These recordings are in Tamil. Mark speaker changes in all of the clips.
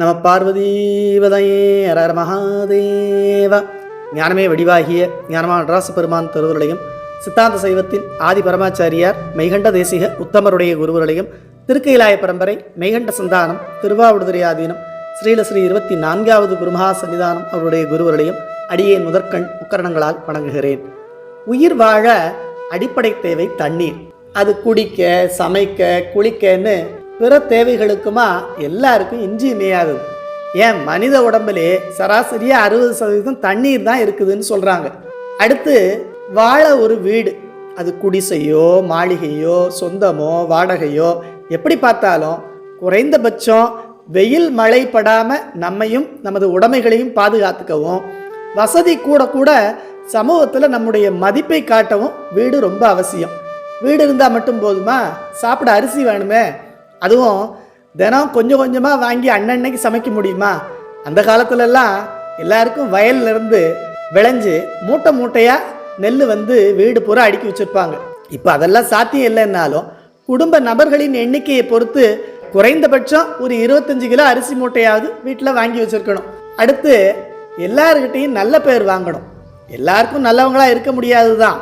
Speaker 1: நம பார்வதீவதையே அரர மகாதேவ. ஞானமே வடிவாகிய ஞானமான நடராச பெருமான் திருவருளையும் சித்தாந்த சைவத்தின் ஆதி பரமாச்சாரியார் மெய்கண்ட தேசிக உத்தமருடைய குருவருளையும் திருக்கைலாய பரம்பரை மெய்கண்ட சந்தானம் திருவாவடுதுறை ஆதீனம் ஸ்ரீலஸ்ரீ இருபத்தி நான்காவது குருமகா சன்னிதானம் அவருடைய குருவருளையும் அடியேன் முதற்கண் உக்கரணங்களால் வணங்குகிறேன். உயிர் வாழ அடிப்படை தேவை தண்ணீர். அது குடிக்க சமைக்க குளிக்கன்னு பிற தேவைகளுக்குமா எல்லாருக்கும் இன்றியமையாதது ஏன்? மனித உடம்புலே சராசரியாக அறுபது சதவீதம் தண்ணீர் தான் இருக்குதுன்னு சொல்கிறாங்க அடுத்து வாழ ஒரு வீடு. அது குடிசையோ மாளிகையோ சொந்தமோ வாடகையோ எப்படி பார்த்தாலும் குறைந்தபட்சம் வெயில் மழை படாமல் நம்மையும் நமது உடைமைகளையும் பாதுகாத்துக்கவும் வசதி கூட கூட சமூகத்தில் நம்முடைய மதிப்பை காட்டவும் வீடு ரொம்ப அவசியம். வீடு இருந்தால் மட்டும் போதுமா? சாப்பிட அரிசி வேணுமே? அதுவும் தினம் கொஞ்சம் கொஞ்சமாக வாங்கி அன்னன்னைக்கு சமைக்க முடியுமா? அந்த காலத்துலலாம் எல்லாருக்கும் வயல்லேருந்து விளைஞ்சு மூட்டை மூட்டையாக நெல் வந்து வீடு பூரா அடுக்கி வச்சுருப்பாங்க. இப்போ அதெல்லாம் சாத்தியம் இல்லைன்னாலும் குடும்ப நபர்களின் எண்ணிக்கையை பொறுத்து குறைந்தபட்சம் ஒரு இருபத்தஞ்சு கிலோ அரிசி மூட்டையாவது வீட்டில் வாங்கி வச்சுருக்கணும். அடுத்து எல்லாருக்கிட்டையும் நல்ல பேர் வாங்கணும். எல்லாருக்கும் நல்லவங்களாக இருக்க முடியாது தான்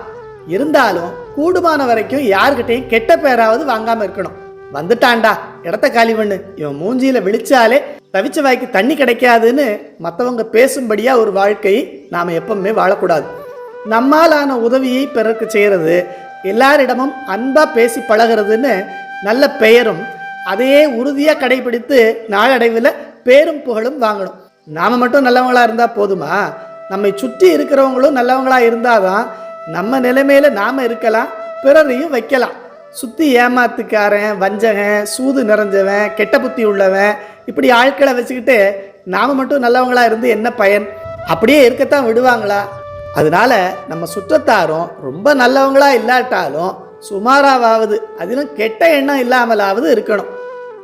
Speaker 1: இருந்தாலும் கூடுமான வரைக்கும் யாருக்கிட்டையும் கெட்ட பேராவது வாங்காமல் இருக்கணும். வந்துட்டான்டா. இடத்த காலி பண்ணு. இவன் மூஞ்சியில விழிச்சாலே தவிச்ச வாய்க்கு தண்ணி கிடைக்காதுன்னு மற்றவங்க பேசும்படியா ஒரு வாழ்க்கையை நாம் எப்பவுமே வாழக்கூடாது. நம்மாலான உதவியை பிறருக்கு செய்கிறது எல்லாரிடமும் அன்பாக பேசி பழகிறதுன்னு நல்ல பெயரும் அதையே உறுதியாக கடைபிடித்து நாளடைவில் பேரும் புகழும் வாங்கணும். நாம் மட்டும் நல்லவங்களாக இருந்தால் போதுமா? நம்மை சுற்றி இருக்கிறவங்களும் நல்லவங்களாக இருந்தால் தான் நம்ம நிலைமையில் நாம் இருக்கலாம் பிறரையும் வைக்கலாம். சுற்றி ஏமாத்துக்காரன் வஞ்சகன் சூது நிறைஞ்சவன் கெட்ட புத்தி உள்ளவன் இப்படி ஆட்களை வச்சுக்கிட்டு நாம் மட்டும் நல்லவங்களாக இருந்து என்ன பயன்? அப்படியே இருக்கத்தான் விடுவாங்களா? அதனால நம்ம சுற்றத்தாரும் ரொம்ப நல்லவங்களா இல்லாட்டாலும் சுமாராவது அதிலும் கெட்ட எண்ணம் இல்லாமலாவது இருக்கணும்.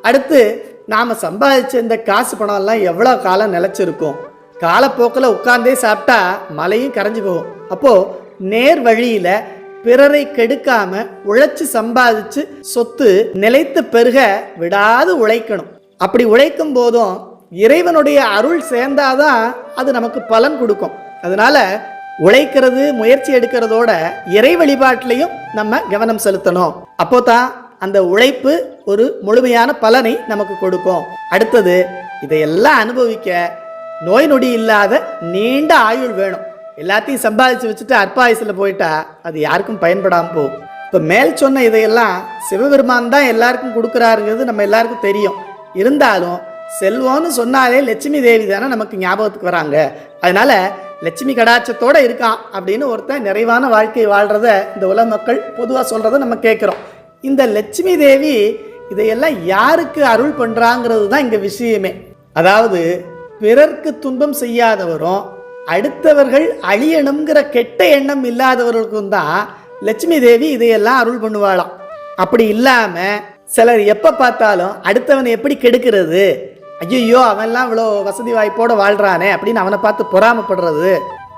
Speaker 1: அடுத்து நாம் சம்பாதிச்ச இந்த காசு பணம்லாம் எவ்வளோ காலம் நிலச்சிருக்கும்? காலப்போக்கில் உட்கார்ந்தே சாப்பிட்டா மலையும் கரைஞ்சு போகும். அப்போது நேர் வழியில் பிறரை கெடுக்காம உழைச்சி சம்பாதிச்சு சொத்து நிலைத்து பெருக விடாது உழைக்கணும். அப்படி உழைக்கும் போதும் இறைவனுடைய அருள் சேர்ந்தாதான் அது நமக்கு பலன் கொடுக்கும். அதனால உழைக்கிறது முயற்சி எடுக்கிறதோட இறை வழிபாட்டிலையும் நம்ம கவனம் செலுத்தணும். அப்போ தான் அந்த உழைப்பு ஒரு முழுமையான பலனை நமக்கு கொடுக்கும். அடுத்தது இதையெல்லாம் அனுபவிக்க நோய் நொடி இல்லாத நீண்ட ஆயுள் வேணும். எல்லாத்தையும் சம்பாதிச்சு வச்சுட்டு அற்பாயுசில் போயிட்டா அது யாருக்கும் பயன்படாமல் போகும். இப்போ மேல் சொன்ன இதையெல்லாம் சிவபெருமான் தான் எல்லாருக்கும் கொடுக்குறாருங்கிறது நம்ம எல்லாருக்கும் தெரியும். இருந்தாலும் செல்வம்னு சொன்னாலே லட்சுமி தேவி தானே நமக்கு ஞாபகத்துக்கு வராங்க. அதனால லட்சுமி கடாட்சத்தோடு இருக்கான் அப்படின்னு ஒருத்தன் நிறைவான வாழ்க்கை வாழ்கிறத இந்த உலக மக்கள் பொதுவாக சொல்கிறத நம்ம கேட்குறோம். இந்த லட்சுமி தேவி இதையெல்லாம் யாருக்கு அருள் பண்ணுறாங்கிறது தான் இங்கே விஷயமே. அதாவது பிறர்க்கு துன்பம் செய்யாதவரும் அடுத்தவர்கள் அழியணுங்கிற கெட்ட எண்ணம் இல்லாதவர்களுக்கும் தான் லட்சுமி தேவி இதையெல்லாம் அருள் பண்ணுவாளாம். அப்படி இல்லாமல் சிலர் எப்போ பார்த்தாலும் அடுத்தவனை எப்படி கெடுக்கிறது? ஐயோ அவன்லாம் இவ்வளோ வசதி வாய்ப்போடு வாழ்கிறானே அப்படின்னு அவனை பார்த்து பொறாமப்படுறது.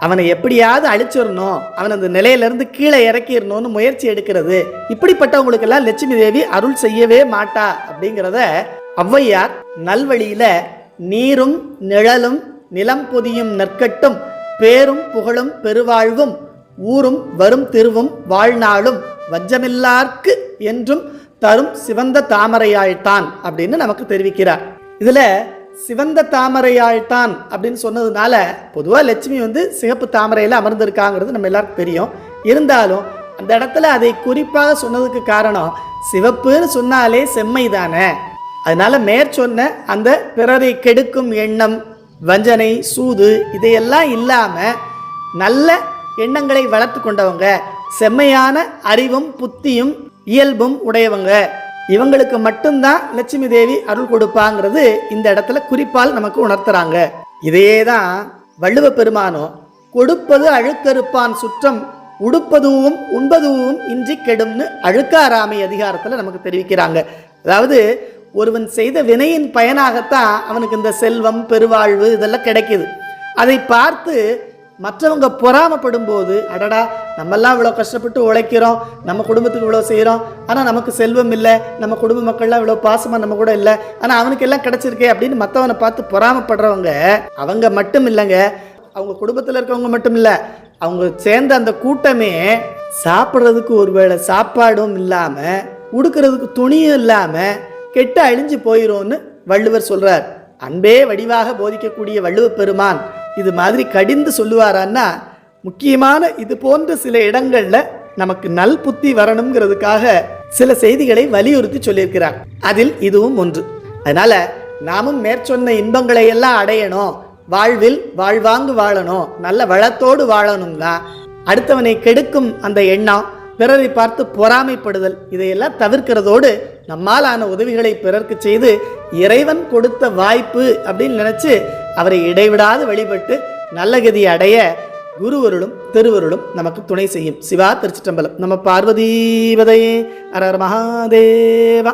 Speaker 1: அவனை எப்படியாவது அழிச்சிடணும். அவன் அந்த நிலையிலேருந்து கீழே இறக்கிடணும்னு முயற்சி எடுக்கிறது. இப்படிப்பட்டவங்களுக்கெல்லாம் லட்சுமி தேவி அருள் செய்யவே மாட்டா அப்படிங்கிறத ஔவையார் நல்வழியில் நீரும் நிழலும் நிலம் பொதியும் நற்கட்டும் பேரும் புகழும் பெருவாழ்வும் ஊரும் வரும் திருவும் வாழ்நாளும் வஞ்சமில்லார்க்கு என்றும் தரும் சிவந்த தாமரையாழ்த்தான் அப்படின்னு நமக்கு தெரிவிக்கிறார். இதில் சிவந்த தாமரையாழ்த்தான் அப்படின்னு சொன்னதுனால பொதுவாக லட்சுமி வந்து சிகப்பு தாமரையில் அமர்ந்திருக்காங்கிறது நம்ம எல்லாருக்கும் தெரியும். இருந்தாலும் அந்த இடத்துல அதை குறிப்பாக சொன்னதுக்கு காரணம் சிவப்புன்னு சொன்னாலே செம்மை தானே அதனால மேற்சொன்ன அந்த பிறரை கெடுக்கும் எண்ணம் வஞ்சனை சூது இதையெல்லாம் இல்லாமல் நல்ல எண்ணங்களை வளர்த்து கொண்டவங்க செம்மையான அறிவும் புத்தியும் இயல்பும் உடையவங்க. இவங்களுக்கு மட்டும்தான் லட்சுமி தேவி அருள் கொடுப்பாங்கிறது இந்த இடத்துல குறிப்பால் நமக்கு உணர்த்துறாங்க. இதையே தான் வள்ளுவ பெருமானோ கொடுப்பது அழுக்கறுப்பான் சுற்றம் உடுப்பதுவும் உண்பதுவும் இன்றி கெடும்னு அழுக்காராமை அதிகாரத்தில் நமக்கு தெரிவிக்கிறாங்க. அதாவது ஒருவன் செய்த வினையின் பயனாகத்தான் அவனுக்கு இந்த செல்வம் பெருவாழ்வு இதெல்லாம் கிடைக்கிது. அதை பார்த்து மற்றவங்க பொறாமப்படும் போது அடடா நம்மெல்லாம் இவ்வளோ கஷ்டப்பட்டு உழைக்கிறோம் நம்ம குடும்பத்துக்கு இவ்வளோ செய்கிறோம் ஆனால் நமக்கு செல்வம் இல்லை நம்ம குடும்ப மக்கள்லாம் இவ்வளோ பாசமாக நம்ம கூட இல்லை ஆனால் அவனுக்கு எல்லாம் கிடச்சிருக்கே அப்படின்னு மற்றவனை பார்த்து பொறாமப்படுறவங்க அவங்க மட்டும் இல்லைங்க. அவங்க குடும்பத்தில் இருக்கவங்க மட்டும் இல்லை அவங்க சேர்ந்த அந்த கூட்டமே சாப்பிட்றதுக்கு ஒருவேளை சாப்பாடும் இல்லாமல் உடுக்கிறதுக்கு துணியும் இல்லாமல் கெட்டு அழிஞ்சு போயிடும்னு வள்ளுவர் சொல்கிறார் அன்பே வடிவாக போதிக்கக்கூடிய வள்ளுவ பெருமான் இது மாதிரி கடிந்து சொல்லுவாரான்னா முக்கியமான இது போன்ற சில இடங்கள்ல நமக்கு நல் புத்தி வரணுங்கிறதுக்காக சில செய்திகளை வலியுறுத்தி சொல்லியிருக்கிறார். அதில் இதுவும் ஒன்று. அதனால நாமும் மேற்சொன்ன இன்பங்களை எல்லாம் அடையணும். வாழ்வில் வாழ்வாங்கு வாழணும். நல்ல வளத்தோடு வாழணும்னா அடுத்தவனை கெடுக்கும் அந்த எண்ணம் பிறரை பார்த்து பொறாமைப்படுதல் இதையெல்லாம் தவிர்க்கிறதோடு நம்மால் ஆன உதவிகளை பிறர்க்கு செய்து இறைவன் கொடுத்த வாய்ப்பு அப்படின்னு நினச்சி அவரை இடைவிடாது வழிபட்டு நல்ல கதி அடைய குருவருளும் திருவருளும் நமக்கு துணை செய்யும். சிவா திருச்சிட்டம்பலம் நம்ம பார்வதீபதையே. அரர் மகாதேவா.